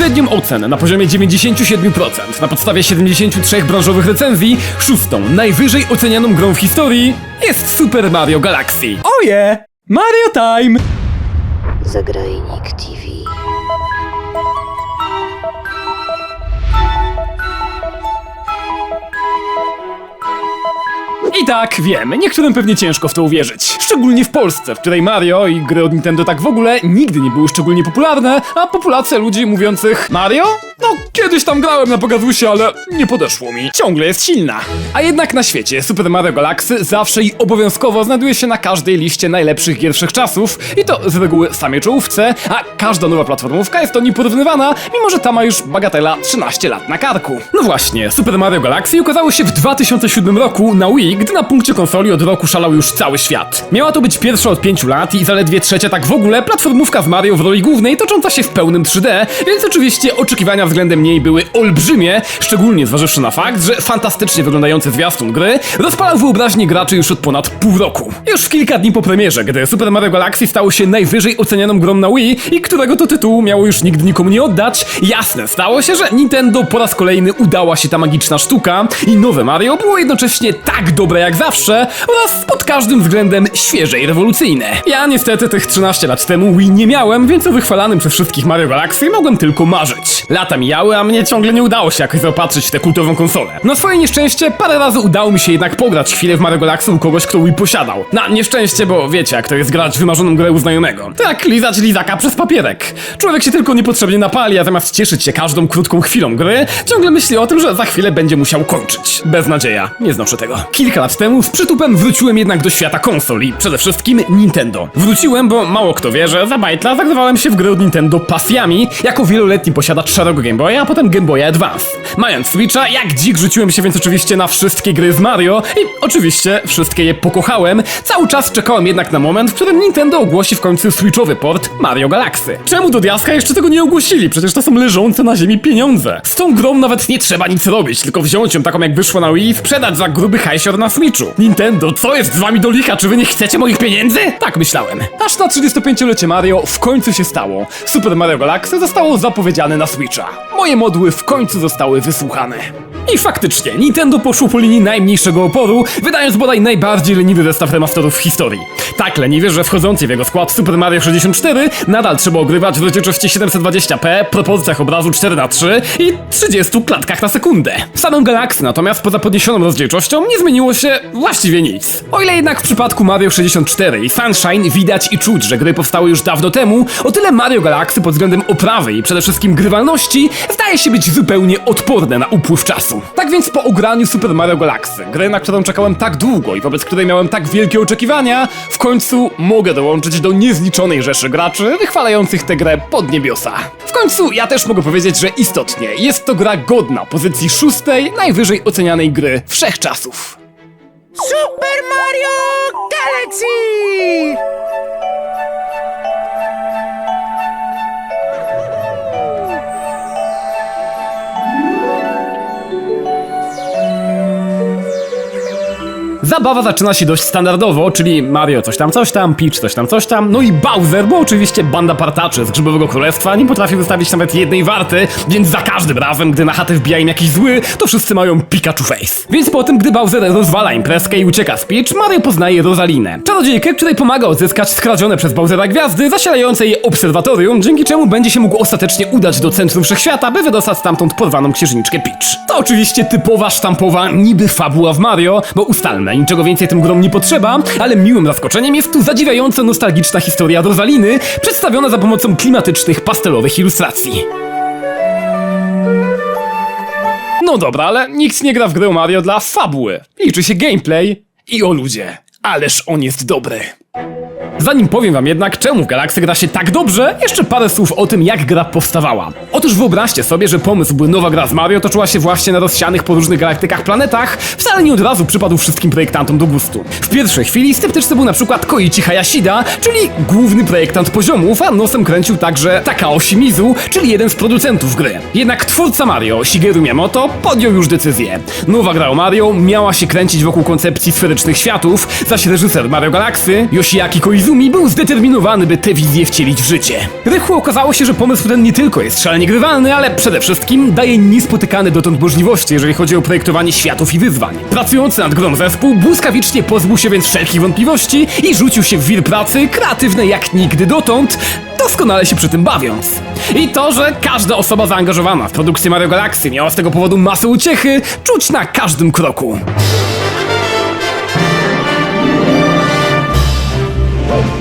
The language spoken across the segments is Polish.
średnią ocenę na poziomie 97% na podstawie 73 branżowych recenzji, szóstą, najwyżej ocenianą grą w historii jest Super Mario Galaxy. Oje! Mario Time! Zagrajnik TV. I tak, wiem, niektórym pewnie ciężko w to uwierzyć. Szczególnie w Polsce, w której Mario i gry od Nintendo tak w ogóle nigdy nie były szczególnie popularne, a populacja ludzi mówiących Mario? No, kiedyś tam grałem na Pegasusie, ale nie podeszło mi. Ciągle jest silna. A jednak na świecie Super Mario Galaxy zawsze i obowiązkowo znajduje się na każdej liście najlepszych gier wszechczasów i to z reguły w samej czołówce, a każda nowa platformówka jest do niej porównywana, mimo że ta ma już bagatela 13 lat na karku. No właśnie, Super Mario Galaxy ukazało się w 2007 roku na Wii, gdy na punkcie konsoli od roku szalał już cały świat. Miała to być pierwsza od 5 lat i zaledwie trzecia tak w ogóle platformówka z Mario w roli głównej tocząca się w pełnym 3D, więc oczywiście oczekiwania względem niej były olbrzymie, szczególnie zważywszy na fakt, że fantastycznie wyglądający zwiastun gry rozpalał wyobraźnię graczy już od ponad pół roku. Już kilka dni po premierze, gdy Super Mario Galaxy stało się najwyżej ocenianą grą na Wii i którego to tytułu miało już nigdy nikomu nie oddać, jasne stało się, że Nintendo po raz kolejny udała się ta magiczna sztuka i nowe Mario było jednocześnie tak dobre jak zawsze oraz pod każdym względem świeże i rewolucyjne. Ja niestety tych 13 lat temu Wii nie miałem, więc o wychwalanym przez wszystkich Mario Galaxy mogłem tylko marzyć. Lata mijały, a mnie ciągle nie udało się jakoś zaopatrzyć w tę kultową konsolę. Na swoje nieszczęście parę razy udało mi się jednak pograć chwilę w Mario Galaxy u kogoś, kto Wii posiadał. Na nieszczęście, bo wiecie jak to jest grać wymarzoną grę u znajomego. To jak lizać lizaka przez papierek. Człowiek się tylko niepotrzebnie napali, a zamiast cieszyć się każdą krótką chwilą gry, ciągle myśli o tym, że za chwilę będzie musiał kończyć. Beznadzieja. Nie znoszę tego. Kilka lat temu z przytupem wróciłem jednak do świata konsoli. Przede wszystkim Nintendo. Wróciłem, bo mało kto wie, że za bajtla zagrywałem się w gry od Nintendo pasjami, jako wieloletni posiadacz szarego Game Boya, a potem Game Boya Advance. Mając Switcha, jak dzik rzuciłem się więc oczywiście na wszystkie gry z Mario i oczywiście wszystkie je pokochałem. Cały czas czekałem jednak na moment, w którym Nintendo ogłosi w końcu Switchowy port Mario Galaxy. Czemu do diaska jeszcze tego nie ogłosili? Przecież to są leżące na ziemi pieniądze. Z tą grą nawet nie trzeba nic robić, tylko wziąć ją taką jak wyszła na Wii i sprzedać za gruby hajsior na Switchu. Nintendo, co jest z wami do licha? Czy wy nie chcecie moich pieniędzy? Tak myślałem. Aż na 35-lecie Mario w końcu się stało. Super Mario Galaxy zostało zapowiedziane na Switcha. Moje modły w końcu zostały wysłuchane. I faktycznie, Nintendo poszło po linii najmniejszego oporu, wydając bodaj najbardziej leniwy zestaw remasterów w historii. Tak leniwy, że wchodzący w jego skład Super Mario 64 nadal trzeba ogrywać w rozdzielczości 720p, proporcjach obrazu 4x3 i 30 klatkach na sekundę. W samym Galaxy natomiast poza podniesioną rozdzielczością nie zmieniło się właściwie nic. O ile jednak w przypadku Mario 64 i Sunshine widać i czuć, że gry powstały już dawno temu, o tyle Mario Galaxy pod względem oprawy i przede wszystkim grywalności zdaje się być zupełnie odporne na upływ czasu. Tak więc po ograniu Super Mario Galaxy, gry na którą czekałem tak długo i wobec której miałem tak wielkie oczekiwania, w końcu mogę dołączyć do niezliczonej rzeszy graczy wychwalających tę grę pod niebiosa. W końcu ja też mogę powiedzieć, że istotnie jest to gra godna pozycji szóstej najwyżej ocenianej gry wszechczasów. Super Mario Galaxy! Zabawa zaczyna się dość standardowo, czyli Mario coś tam, coś tam, Peach coś tam, coś tam, no i Bowser, bo oczywiście banda partaczy z Grzybowego Królestwa nie potrafi wystawić nawet jednej warty, więc za każdym razem, gdy na chatę wbija im jakiś zły, to wszyscy mają Pikachu face. Więc po tym, gdy Bowser rozwala imprezkę i ucieka z Peach, Mario poznaje Rosalinę. Czarodziejkę, której pomaga odzyskać skradzione przez Bowsera gwiazdy, zasilające jej obserwatorium, dzięki czemu będzie się mógł ostatecznie udać do centrum wszechświata, by wydostać stamtąd porwaną księżniczkę Peach. To oczywiście typowa, sztampowa, niby fabuła w Mario, bo ustalmy, niczego więcej tym grom nie potrzeba, ale miłym zaskoczeniem jest tu zadziwiająco nostalgiczna historia Rosaliny, przedstawiona za pomocą klimatycznych, pastelowych ilustracji. No dobra, ale nikt nie gra w grę Mario dla fabuły. Liczy się gameplay i o ludzie. Ależ on jest dobry. Zanim powiem wam jednak, czemu w Galaxy gra się tak dobrze, jeszcze parę słów o tym, jak gra powstawała. Otóż wyobraźcie sobie, że pomysł, by nowa gra z Mario toczyła się właśnie na rozsianych po różnych galaktykach planetach, wcale nie od razu przypadł wszystkim projektantom do gustu. W pierwszej chwili sceptyczny był na przykład Koichi Hayashida, czyli główny projektant poziomów, a nosem kręcił także Takao Shimizu, czyli jeden z producentów gry. Jednak twórca Mario, Shigeru Miyamoto, podjął już decyzję. Nowa gra o Mario miała się kręcić wokół koncepcji sferycznych światów, zaś reżyser Mario Galaxy, Yoshiaki Koizumi, był zdeterminowany, by tę wizję wcielić w życie. Rychło okazało się, że pomysł ten nie tylko jest szalenie niegrywalny, ale przede wszystkim daje niespotykane dotąd możliwości, jeżeli chodzi o projektowanie światów i wyzwań. Pracujący nad grą zespół błyskawicznie pozbył się więc wszelkich wątpliwości i rzucił się w wir pracy kreatywnej jak nigdy dotąd, doskonale się przy tym bawiąc. I to, że każda osoba zaangażowana w produkcję Mario Galaxy miała z tego powodu masę uciechy, czuć na każdym kroku. Whoa.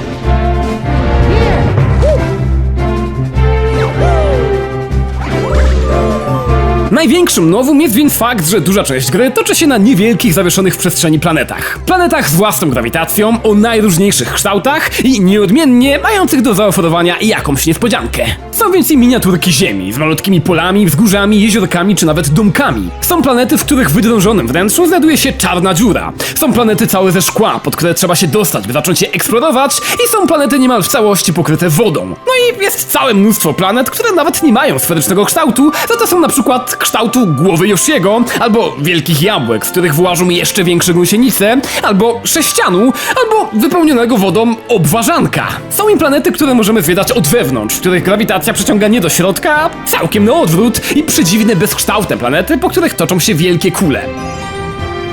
Największym nowum jest więc fakt, że duża część gry toczy się na niewielkich, zawieszonych w przestrzeni planetach. Planetach z własną grawitacją, o najróżniejszych kształtach i nieodmiennie mających do zaoferowania jakąś niespodziankę. Są więc i miniaturki Ziemi, z malutkimi polami, wzgórzami, jeziorkami czy nawet domkami. Są planety, w których wydrążonym wnętrzu znajduje się czarna dziura. Są planety całe ze szkła, pod które trzeba się dostać, by zacząć je eksplorować i są planety niemal w całości pokryte wodą. No i jest całe mnóstwo planet, które nawet nie mają sferycznego kształtu, za to są na przykład kształtu głowy Yoshiego, albo wielkich jabłek, z których wyłażą jeszcze większe gąsienice, albo sześcianu, albo wypełnionego wodą obwarzanka. Są i planety, które możemy zwiedzać od wewnątrz, których grawitacja przyciąga nie do środka, a całkiem na odwrót i przedziwne, bezkształtne planety, po których toczą się wielkie kule.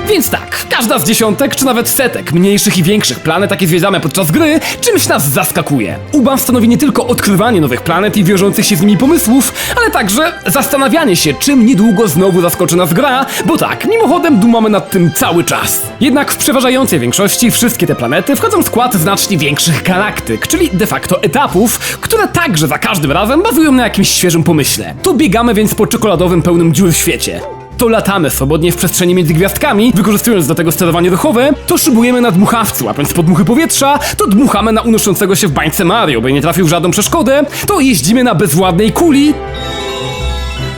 Więc tak, każda z dziesiątek, czy nawet setek mniejszych i większych planet, jakie zwiedzamy podczas gry, czymś nas zaskakuje. UBA stanowi nie tylko odkrywanie nowych planet i wiążących się z nimi pomysłów, ale także zastanawianie się, czym niedługo znowu zaskoczy nas gra, bo tak, mimochodem dumamy nad tym cały czas. Jednak w przeważającej większości wszystkie te planety wchodzą w skład znacznie większych galaktyk, czyli de facto etapów, które także za każdym razem bazują na jakimś świeżym pomyśle. Tu biegamy więc po czekoladowym pełnym dziur świecie to latamy swobodnie w przestrzeni między gwiazdkami, wykorzystując do tego sterowanie ruchowe, to szybujemy na dmuchawcu, łapiąc podmuchy powietrza, to dmuchamy na unoszącego się w bańce Mario, by nie trafił w żadną przeszkodę, to jeździmy na bezwładnej kuli,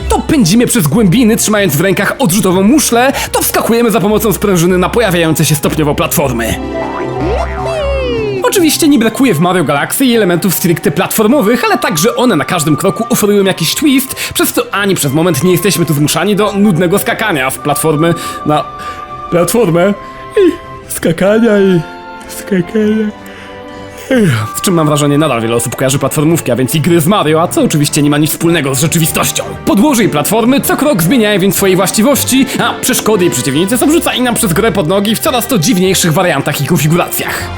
to pędzimy przez głębiny, trzymając w rękach odrzutową muszlę, to wskakujemy za pomocą sprężyny na pojawiające się stopniowo platformy. Oczywiście nie brakuje w Mario Galaxy elementów stricte platformowych, ale także one na każdym kroku oferują jakiś twist, przez co ani przez moment nie jesteśmy tu zmuszani do nudnego skakania w platformy na platformę i skakania i skakania. Z czym mam wrażenie nadal wiele osób kojarzy platformówki, a więc i gry z Mario, a co oczywiście nie ma nic wspólnego z rzeczywistością. Podłoże i platformy co krok zmieniają więc swoje właściwości, a przeszkody i przeciwnicy są rzucani nam przez grę pod nogi w coraz to dziwniejszych wariantach i konfiguracjach.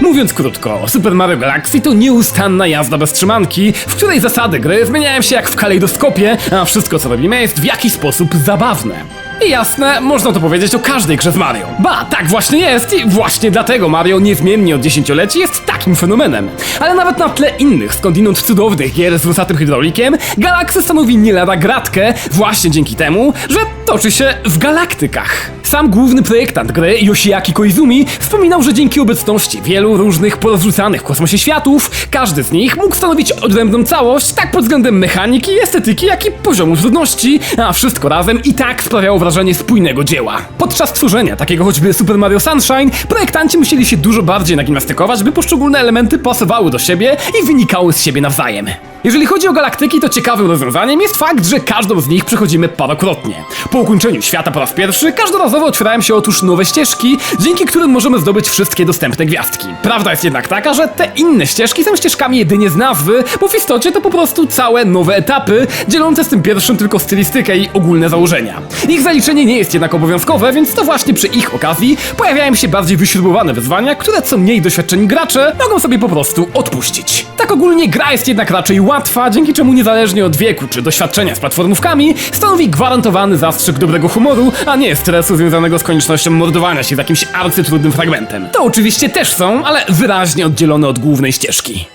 Mówiąc krótko, Super Mario Galaxy to nieustanna jazda bez trzymanki, w której zasady gry zmieniają się jak w kalejdoskopie, a wszystko co robimy jest w jakiś sposób zabawne. I jasne, można to powiedzieć o każdej grze z Mario. Ba, tak właśnie jest i właśnie dlatego Mario niezmiennie od dziesięcioleci jest takim fenomenem. Ale nawet na tle innych, skądinąd cudownych gier z włosatym hydraulikiem, Galaxy stanowi nie lada gratkę właśnie dzięki temu, że toczy się w galaktykach. Sam główny projektant gry, Yoshiaki Koizumi, wspominał, że dzięki obecności wielu różnych porozrzucanych w kosmosie światów, każdy z nich mógł stanowić odrębną całość, tak pod względem mechaniki, estetyki, jak i poziomu trudności, a wszystko razem i tak sprawiało wrażenie spójnego dzieła. Podczas tworzenia takiego choćby Super Mario Sunshine, projektanci musieli się dużo bardziej nagimnastykować, by poszczególne elementy pasowały do siebie i wynikały z siebie nawzajem. Jeżeli chodzi o galaktyki, to ciekawym rozwiązaniem jest fakt, że każdą z nich przechodzimy parokrotnie. Po ukończeniu świata po raz pierwszy, każdorazowo otwierają się otóż nowe ścieżki, dzięki którym możemy zdobyć wszystkie dostępne gwiazdki. Prawda jest jednak taka, że te inne ścieżki są ścieżkami jedynie z nazwy, bo w istocie to po prostu całe nowe etapy, dzielące z tym pierwszym tylko stylistykę i ogólne założenia. Ich zaliczenie nie jest jednak obowiązkowe, więc to właśnie przy ich okazji pojawiają się bardziej wyśrubowane wyzwania, które co mniej doświadczeni gracze mogą sobie po prostu odpuścić. Tak ogólnie gra jest jednak raczej łatwa, dzięki czemu niezależnie od wieku czy doświadczenia z platformówkami, stanowi gwarantowany zastrzyk dobrego humoru, a nie stresu związanego z koniecznością mordowania się z jakimś arcytrudnym fragmentem. To oczywiście też są, ale wyraźnie oddzielone od głównej ścieżki.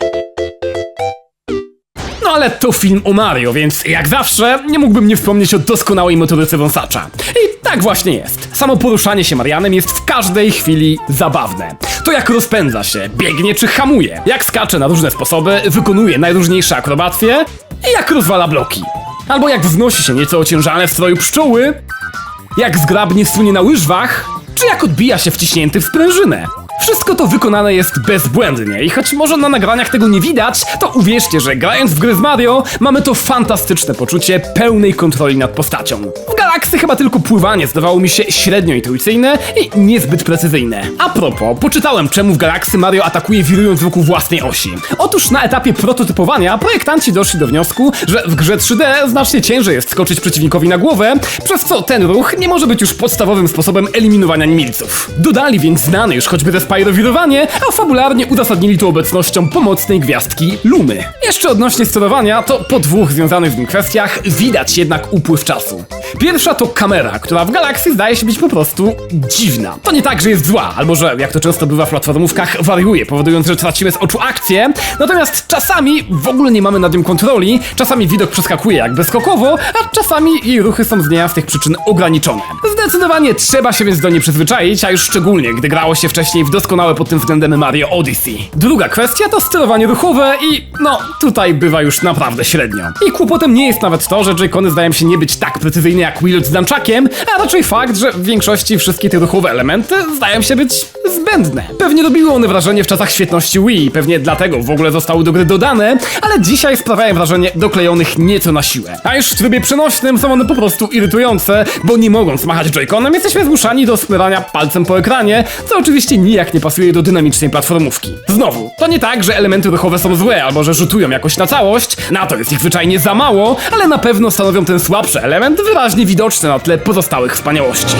No ale to film o Mario, więc jak zawsze nie mógłbym nie wspomnieć o doskonałej motoryce wąsacza. I tak właśnie jest. Samo poruszanie się Marianem jest w każdej chwili zabawne. To jak rozpędza się, biegnie czy hamuje, jak skacze na różne sposoby, wykonuje najróżniejsze akrobacje i jak rozwala bloki. Albo jak wznosi się nieco ociężane w stroju pszczoły, jak zgrabnie sunie na łyżwach, czy jak odbija się wciśnięty w sprężynę. Wszystko to wykonane jest bezbłędnie i choć może na nagraniach tego nie widać, to uwierzcie, że grając w gry z Mario mamy to fantastyczne poczucie pełnej kontroli nad postacią. W galaksy chyba tylko pływanie zdawało mi się średnio intuicyjne i niezbyt precyzyjne. A propos, poczytałem czemu w galaksy Mario atakuje wirując wokół własnej osi. Otóż na etapie prototypowania projektanci doszli do wniosku, że w grze 3D znacznie ciężej jest skoczyć przeciwnikowi na głowę, przez co ten ruch nie może być już podstawowym sposobem eliminowania nimilców. Dodali więc znane już choćby ze Spyro wirowanie, a fabularnie uzasadnili to obecnością pomocnej gwiazdki Lumy. Jeszcze odnośnie sterowania, to po dwóch związanych z nim kwestiach widać jednak upływ czasu. Pierwsza to kamera, która w Galaxy zdaje się być po prostu dziwna. To nie tak, że jest zła, albo że, jak to często bywa w platformówkach, wariuje, powodując, że tracimy z oczu akcję, natomiast czasami w ogóle nie mamy nad nią kontroli, czasami widok przeskakuje jakby skokowo, a czasami jej ruchy są z niejasnych przyczyn ograniczone. Zdecydowanie trzeba się więc do niej przyzwyczaić, a już szczególnie, gdy grało się wcześniej w doskonałe pod tym względem Mario Odyssey. Druga kwestia to sterowanie ruchowe i no, tutaj bywa już naprawdę średnio. I kłopotem nie jest nawet to, że Joy-Cony zdają się nie być tak precyzyjne jak Z Nunchuckiem, a raczej fakt, że w większości wszystkie te ruchowe elementy zdają się być zbędne. Pewnie robiły one wrażenie w czasach świetności Wii, pewnie dlatego w ogóle zostały do gry dodane, ale dzisiaj sprawiają wrażenie doklejonych nieco na siłę. A już w trybie przenośnym są one po prostu irytujące, bo nie mogąc machać Joy-Conem, jesteśmy zmuszani do sklerania palcem po ekranie, co oczywiście nijak nie pasuje do dynamicznej platformówki. Znowu, to nie tak, że elementy ruchowe są złe albo że rzutują jakoś na całość, na to jest ich zwyczajnie za mało, ale na pewno stanowią ten słabszy element wyraźnie widoczny na tle pozostałych wspaniałości.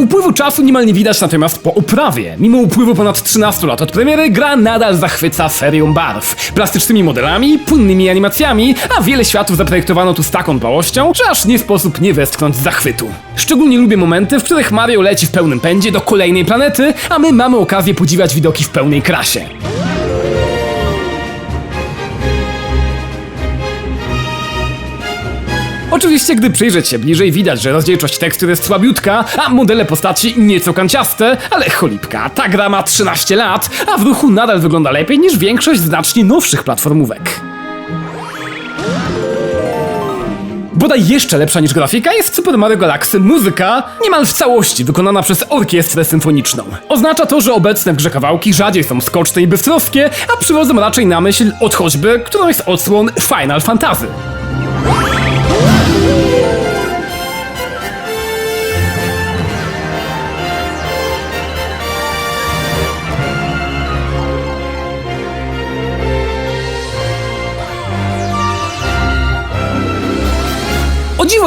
Upływu czasu niemal nie widać natomiast po uprawie. Mimo upływu ponad 13 lat od premiery, gra nadal zachwyca serią barw. Plastycznymi modelami, płynnymi animacjami, a wiele światów zaprojektowano tu z taką dbałością, że aż nie sposób nie westchnąć zachwytu. Szczególnie lubię momenty, w których Mario leci w pełnym pędzie do kolejnej planety, a my mamy okazję podziwiać widoki w pełnej krasie. Oczywiście, gdy przyjrzeć się bliżej, widać, że rozdzielczość tekstur jest słabiutka, a modele postaci nieco kanciaste, ale cholipka, ta gra ma 13 lat, a w ruchu nadal wygląda lepiej niż większość znacznie nowszych platformówek. Bodaj jeszcze lepsza niż grafika jest Super Mario Galaxy muzyka, niemal w całości wykonana przez orkiestrę symfoniczną. Oznacza to, że obecne w grze kawałki rzadziej są skoczne i bystrowskie, a przywodzą raczej na myśl od choćby którąś z odsłon Final Fantasy.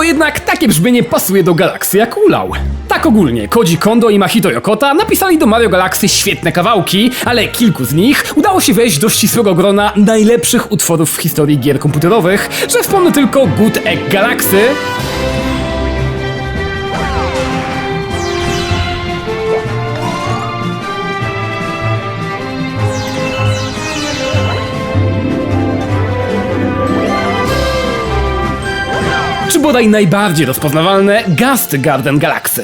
Jednak takie brzmienie pasuje do Galaksy jak ulał. Tak ogólnie, Koji Kondo i Mahito Yokota napisali do Mario Galaxy świetne kawałki, ale kilku z nich udało się wejść do ścisłego grona najlepszych utworów w historii gier komputerowych, że wspomnę tylko Good Egg Galaxy, bodaj najbardziej rozpoznawalne Gast Garden Galaxy.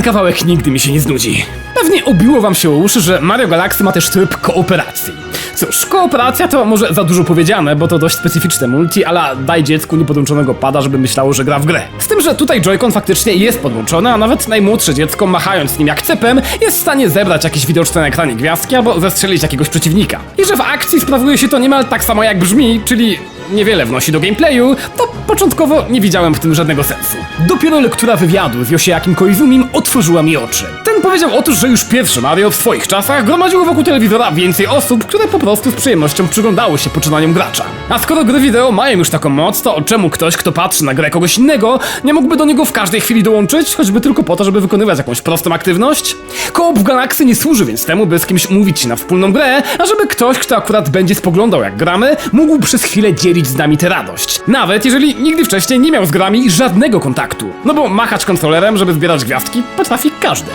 Ten kawałek nigdy mi się nie znudzi. Pewnie obiło wam się o uszy, że Mario Galaxy ma też tryb kooperacji. Cóż, kooperacja to może za dużo powiedziane, bo to dość specyficzne multi, ale daj dziecku niepodłączonego pada, żeby myślało, że gra w grę. Z tym, że tutaj Joy-Con faktycznie jest podłączony, a nawet najmłodsze dziecko, machając nim jak cepem, jest w stanie zebrać jakieś widoczne na ekranie gwiazdki albo zestrzelić jakiegoś przeciwnika. I że w akcji sprawuje się to niemal tak samo jak brzmi, czyli niewiele wnosi do gameplayu, to początkowo nie widziałem w tym żadnego sensu. Dopiero lektura wywiadu z Yoshiakim Koizumim otworzyła mi oczy. Ten powiedział otóż, że już pierwsze Mario w swoich czasach gromadziło wokół telewizora więcej osób, które po prostu z przyjemnością przyglądały się poczynaniom gracza. A skoro gry wideo mają już taką moc, to czemu ktoś, kto patrzy na grę kogoś innego, nie mógłby do niego w każdej chwili dołączyć, choćby tylko po to, żeby wykonywać jakąś prostą aktywność? Koop w Galaxy nie służy więc temu, by z kimś umówić się na wspólną grę, a żeby ktoś, kto akurat będzie spoglądał jak gramy, mógł przez chwilę dzielić z nami tę radość. Nawet jeżeli nigdy wcześniej nie miał z grami żadnego kontaktu. No bo machać kontrolerem, żeby zbierać gwiazdki, potrafi każdy.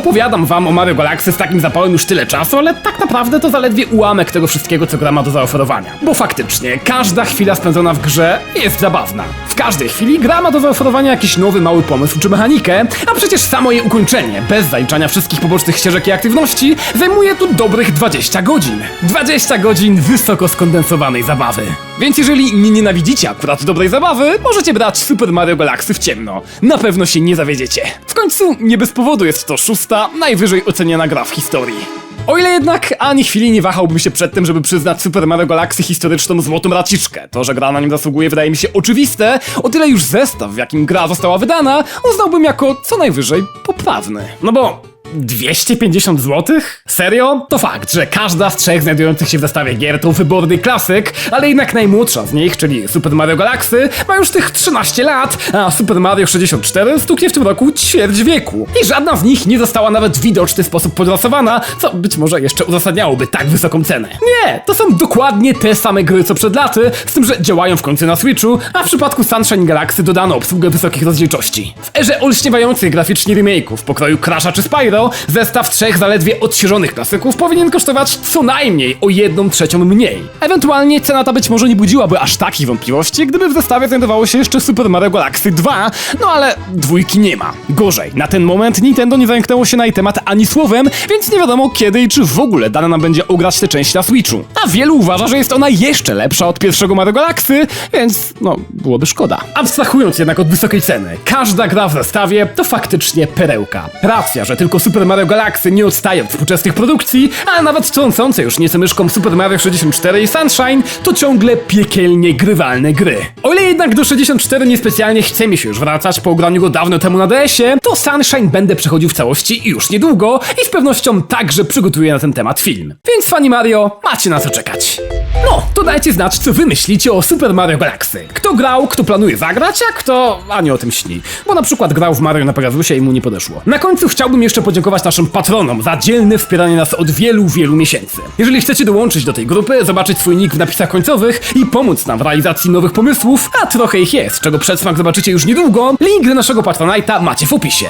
Opowiadam wam o Mario Galaxy z takim zapałem już tyle czasu, ale tak naprawdę to zaledwie ułamek tego wszystkiego, co gra ma do zaoferowania. Bo faktycznie, każda chwila spędzona w grze jest zabawna. W każdej chwili gra ma do zaoferowania jakiś nowy mały pomysł czy mechanikę, a przecież samo jej ukończenie, bez zaliczania wszystkich pobocznych ścieżek i aktywności, zajmuje tu dobrych 20 godzin. 20 godzin wysoko skondensowanej zabawy. Więc jeżeli nie nienawidzicie akurat dobrej zabawy, możecie brać Super Mario Galaxy w ciemno. Na pewno się nie zawiedziecie. W końcu nie bez powodu jest to szósta, najwyżej oceniana gra w historii. O ile jednak ani chwili nie wahałbym się przed tym, żeby przyznać Super Mario Galaxy historyczną złotą raciczkę. To, że gra na nim zasługuje, wydaje mi się oczywiste, o tyle już zestaw, w jakim gra została wydana, uznałbym jako co najwyżej poprawny. No bo 250 zł? Serio? To fakt, że każda z trzech znajdujących się w zestawie gier to wyborny klasyk, ale jednak najmłodsza z nich, czyli Super Mario Galaxy, ma już tych 13 lat, a Super Mario 64 stuknie w tym roku ćwierć wieku. I żadna z nich nie została nawet w widoczny sposób podrasowana, co być może jeszcze uzasadniałoby tak wysoką cenę. Nie, to są dokładnie te same gry co przed laty, z tym, że działają w końcu na Switchu, a w przypadku Sunshine Galaxy dodano obsługę wysokich rozdzielczości. W erze olśniewających graficznie remake'ów pokroju Crasha czy Spyro, zestaw trzech zaledwie odświeżonych klasyków powinien kosztować co najmniej o jedną trzecią mniej. Ewentualnie cena ta być może nie budziłaby aż takich wątpliwości, gdyby w zestawie znajdowało się jeszcze Super Mario Galaxy 2, no ale dwójki nie ma. Gorzej, na ten moment Nintendo nie zająknęło się na jej temat ani słowem, więc nie wiadomo kiedy i czy w ogóle dane nam będzie ograć tę część na Switchu. A wielu uważa, że jest ona jeszcze lepsza od pierwszego Mario Galaxy, więc no, byłoby szkoda. Abstrahując jednak od wysokiej ceny, każda gra w zestawie to faktycznie perełka. Racja, że tylko Super Mario Galaxy nie odstaje od współczesnych produkcji, ale nawet trącące już nieco myszką Super Mario 64 i Sunshine to ciągle piekielnie grywalne gry. O ile jednak do 64 niespecjalnie chce mi się już wracać po ograniu go dawno temu na DS-ie, to Sunshine będę przechodził w całości już niedługo i z pewnością także przygotuję na ten temat film. Więc fani Mario, macie na co czekać. No, to dajcie znać, co wy myślicie o Super Mario Galaxy. Kto grał, kto planuje zagrać, a kto ani o tym śni. Bo na przykład grał w Mario na Pegasusie i mu nie podeszło. Na końcu chciałbym jeszcze podziękować naszym patronom za dzielne wspieranie nas od wielu, wielu miesięcy. Jeżeli chcecie dołączyć do tej grupy, zobaczyć swój nick w napisach końcowych i pomóc nam w realizacji nowych pomysłów, a trochę ich jest, czego przedsmak zobaczycie już niedługo, link do naszego Patronite'a macie w opisie.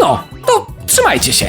No, to trzymajcie się.